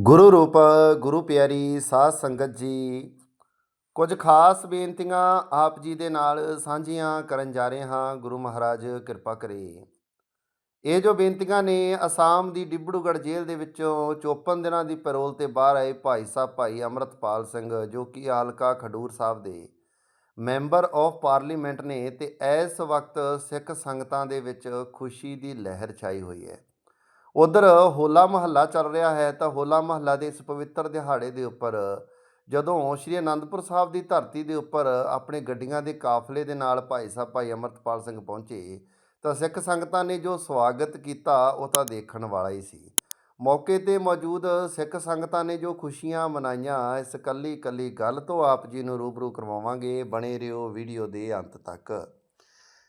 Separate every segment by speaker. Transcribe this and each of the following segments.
Speaker 1: ਗੁਰੂ ਰੂਪ, ਗੁਰੂ ਪਿਆਰੀ, ਸਾਧ ਸੰਗਤ ਜੀ। ਕੁਝ ਖਾਸ ਬੇਨਤੀਆਂ ਆਪ ਜੀ ਦੇ ਨਾਲ ਸਾਂਝੀਆਂ ਕਰਨ ਜਾ ਰਹੇ ਹਾਂ। ਗੁਰੂ ਮਹਾਰਾਜ, ਕਿਰਪਾ ਕਰੇ। ਇਹ ਜੋ ਬੇਨਤੀਆਂ ਨੇ, ਅਸਾਮ ਦੀ ਡਿਬੜੂਗੜ੍ਹ ਜੇਲ੍ਹ ਦੇ ਵਿੱਚੋਂ 54 ਦਿਨਾਂ ਦੀ ਪੈਰੋਲ ਤੇ ਬਾਹਰ ਆਏ ਭਾਈ ਸਾਹਿਬ, ਭਾਈ ਅਮਰਤਪਾਲ ਸਿੰਘ, ਜੋ ਕਿ ਹਲਕਾ ਖਡੂਰ ਸਾਹਿਬ ਦੇ ਮੈਂਬਰ ਆਫ ਪਾਰਲੀਮੈਂਟ ਨੇ, ਤੇ ਇਸ ਵਕਤ ਸਿੱਖ ਸੰਗਤਾਂ ਦੇ ਵਿੱਚ ਖੁਸ਼ੀ ਦੀ ਲਹਿਰ ਛਾਈ ਹੋਈ ਹੈ। ਉਧਰ ਹੋਲਾ ਮਹੱਲਾ ਚੱਲ ਰਿਹਾ ਹੈ ਤਾਂ ਹੋਲਾ ਮਹੱਲਾ ਦੇ ਇਸ ਪਵਿੱਤਰ ਦਿਹਾੜੇ ਦੇ ਉੱਪਰ ਜਦੋਂ ਸ਼੍ਰੀ ਅਨੰਦਪੁਰ ਸਾਹਿਬ ਦੀ ਧਰਤੀ ਦੇ ਉੱਪਰ ਆਪਣੇ ਗੱਡੀਆਂ ਦੇ ਕਾਫਲੇ ਦੇ ਨਾਲ ਭਾਈ ਸਾਹਿਬ ਭਾਈ ਅਮਰਤਪਾਲ ਸਿੰਘ ਪਹੁੰਚੇ ਤਾਂ ਸਿੱਖ ਸੰਗਤਾਂ ਨੇ ਜੋ ਸਵਾਗਤ ਕੀਤਾ ਉਹ ਤਾਂ ਦੇਖਣ ਵਾਲਾ ਹੀ ਸੀ। ਮੌਕੇ ਤੇ ਮੌਜੂਦ ਸਿੱਖ ਸੰਗਤਾਂ ਨੇ ਜੋ ਖੁਸ਼ੀਆਂ ਮਨਾਈਆਂ, ਇਸ ਕੱਲੀ ਕੱਲੀ ਗੱਲ ਤੋਂ ਆਪ ਜੀ ਨੂੰ ਰੂਬਰੂ ਕਰਵਾਵਾਂਗੇ। ਬਣੇ ਰਹੋ ਵੀਡੀਓ ਦੇ ਅੰਤ ਤੱਕ।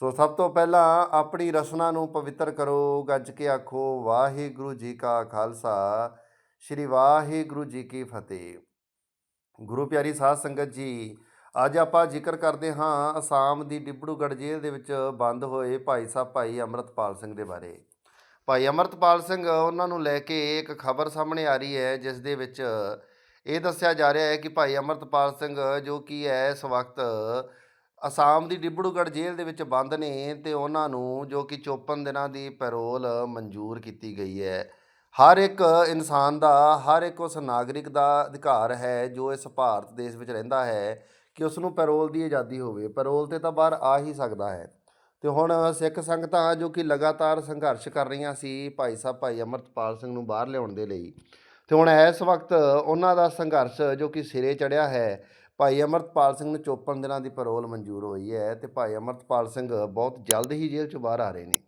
Speaker 1: ਸੋ ਸਭ ਤੋਂ ਪਹਿਲਾਂ ਆਪਣੀ ਰਸਨਾ ਨੂੰ ਪਵਿੱਤਰ ਕਰੋ, ਗੱਜ ਕੇ ਆਖੋ, ਵਾਹਿਗੁਰੂ ਜੀ ਕਾ ਖਾਲਸਾ, ਸ੍ਰੀ ਵਾਹਿਗੁਰੂ ਜੀ ਕੀ ਫਤਿਹ। ਗੁਰੂ ਪਿਆਰੀ ਸਾਧ ਸੰਗਤ ਜੀ, ਅੱਜ ਆਪਾਂ ਜ਼ਿਕਰ ਕਰਦੇ ਹਾਂ ਅਸਾਮ ਦੀ ਡਿਬੜੂਗੜ੍ਹ ਜੇਲ੍ਹ ਦੇ ਵਿੱਚ ਬੰਦ ਹੋਏ ਭਾਈ ਸਾਹਿਬ ਭਾਈ ਅਮਰਤਪਾਲ ਸਿੰਘ ਦੇ ਬਾਰੇ। ਭਾਈ ਅਮਰਤਪਾਲ ਸਿੰਘ, ਉਹਨਾਂ ਨੂੰ ਲੈ ਕੇ ਇੱਕ ਖਬਰ ਸਾਹਮਣੇ ਆ ਰਹੀ ਹੈ, ਜਿਸ ਦੇ ਵਿੱਚ ਇਹ ਦੱਸਿਆ ਜਾ ਰਿਹਾ ਹੈ ਕਿ ਭਾਈ ਅਮਰਤਪਾਲ ਸਿੰਘ, ਜੋ ਕਿ ਹੈ ਇਸ ਵਕਤ ਅਸਾਮ ਦੀ ਡਿਬੜੂਗੜ੍ਹ ਜੇਲ੍ਹ ਦੇ ਵਿੱਚ ਬੰਦ ਨੇ ਤੇ ਉਹਨਾਂ ਨੂੰ ਜੋ ਕਿ 54 ਦਿਨਾਂ ਦੀ ਪੈਰੋਲ ਮਨਜ਼ੂਰ ਕੀਤੀ ਗਈ ਹੈ। ਹਰ ਇੱਕ ਇਨਸਾਨ ਦਾ, ਹਰ ਇੱਕ ਉਸ ਨਾਗਰਿਕ ਦਾ ਅਧਿਕਾਰ ਹੈ ਜੋ ਇਸ ਭਾਰਤ ਦੇਸ਼ ਵਿੱਚ ਰਹਿੰਦਾ ਹੈ ਕਿ ਉਸ ਨੂੰ ਪੈਰੋਲ ਦੀ ਆਜ਼ਾਦੀ ਹੋਵੇ। ਪੈਰੋਲ ਤੇ ਤਾਂ ਬਾਹਰ ਆ ਹੀ ਸਕਦਾ ਹੈ। ਤੇ ਹੁਣ ਸਿੱਖ ਸੰਗਤਾਂ ਜੋ ਕਿ ਲਗਾਤਾਰ ਸੰਘਰਸ਼ ਕਰ ਰਹੀਆਂ ਸੀ, ਭਾਈ ਸਾਹਿਬ, ਭਾਈ ਅਮਰਤਪਾਲ ਸਿੰਘ ਨੂੰ ਬਾਹਰ ਲਿਆਉਣ ਦੇ ਲਈ, ਤੇ ਹੁਣ ਇਸ ਵਕਤ ਉਹਨਾਂ ਦਾ ਸੰਘਰਸ਼ ਜੋ ਕਿ ਸਿਰੇ ਚੜਿਆ ਹੈ ਭਾਈ ਅਮਰਤਪਾਲ ਸਿੰਘ ਨੂੰ 54 ਦਿਨਾਂ ਦੀ ਪੈਰੋਲ ਮਨਜ਼ੂਰ ਹੋਈ ਹੈ ਤੇ ਭਾਈ ਅਮਰਤਪਾਲ ਸਿੰਘ ਬਹੁਤ ਜਲਦ ਹੀ ਜੇਲ੍ਹ ਚੋਂ ਬਾਹਰ ਆ ਰਹੇ ਨੇ।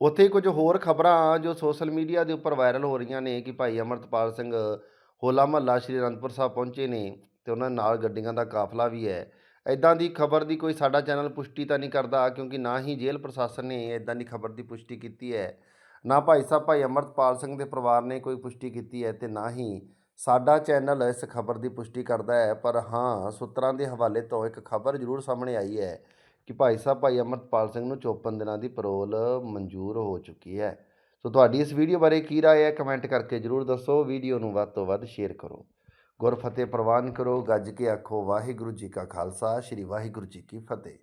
Speaker 1: ਉੱਥੇ ਕੁਝ ਹੋਰ ਖਬਰਾਂ ਜੋ ਸੋਸ਼ਲ ਮੀਡੀਆ ਦੇ ਉੱਪਰ ਵਾਇਰਲ ਹੋ ਰਹੀਆਂ ਨੇ ਕਿ ਭਾਈ ਅਮਰਤਪਾਲ ਸਿੰਘ ਹੋਲਾ ਮਹੱਲਾ ਸ਼੍ਰੀ ਅਨੰਦਪੁਰ ਸਾਹਿਬ ਪਹੁੰਚੇ ਨੇ ਤੇ ਉਹਨਾਂ ਨਾਲ ਗੱਡੀਆਂ ਦਾ ਕਾਫਲਾ ਵੀ ਹੈ। ਇਦਾਂ ਦੀ ਖਬਰ ਦੀ ਕੋਈ ਸਾਡਾ ਚੈਨਲ ਪੁਸ਼ਟੀ ਤਾਂ ਨਹੀਂ ਕਰਦਾ ਕਿਉਂਕਿ ਨਾ ਹੀ ਜੇਲ੍ਹ ਪ੍ਰਸ਼ਾਸਨ ਨੇ ਇਦਾਂ ਦੀ ਖਬਰ ਦੀ ਪੁਸ਼ਟੀ ਕੀਤੀ ਹੈ। ਨਾ ਭਾਈ ਸਾਹਿਬ, ਭਾਈ ਅਮਰਤਪਾਲ ਸਿੰਘ ਦੇ ਪਰਿਵਾਰ ਨੇ ਕੋਈ ਪੁਸ਼ਟੀ ਕੀਤੀ ਹੈ ਤੇ ਨਾ ਹੀ ਸਾਡਾ ਚੈਨਲ ਇਸ ਖਬਰ ਦੀ ਪੁਸ਼ਟੀ ਕਰਦਾ ਹੈ, ਪਰ ਹਾਂ, ਸੂਤਰਾਂ ਦੇ ਹਵਾਲੇ ਤੋਂ ਇੱਕ ਖਬਰ ਜ਼ਰੂਰ ਸਾਹਮਣੇ ਆਈ ਹੈ ਕਿ ਭਾਈ ਸਾਹਿਬ, ਭਾਈ ਅਮਰਤਪਾਲ ਸਿੰਘ ਨੂੰ 54 ਦਿਨਾਂ ਦੀ ਪੈਰੋਲ ਮਨਜ਼ੂਰ ਹੋ ਚੁੱਕੀ ਹੈ। ਸੋ ਤੁਹਾਡੀ ਇਸ ਵੀਡੀਓ ਬਾਰੇ ਕੀ ਰਾਏ ਹੈ, ਕਮੈਂਟ ਕਰਕੇ ਜ਼ਰੂਰ ਦੱਸੋ। ਵੀਡੀਓ ਨੂੰ ਵੱਧ ਤੋਂ ਵੱਧ ਸ਼ੇਅਰ ਕਰੋ। ਗੁਰ ਫਤਿਹ ਪ੍ਰਵਾਨ ਕਰੋ। ਗੱਜ ਕੇ ਆਖੋ, ਵਾਹਿਗੁਰੂ ਜੀ ਕਾ ਖਾਲਸਾ। ਸ੍ਰੀ ਵਾਹਿਗੁਰੂ ਜੀ ਕੀ ਫਤਿਹ।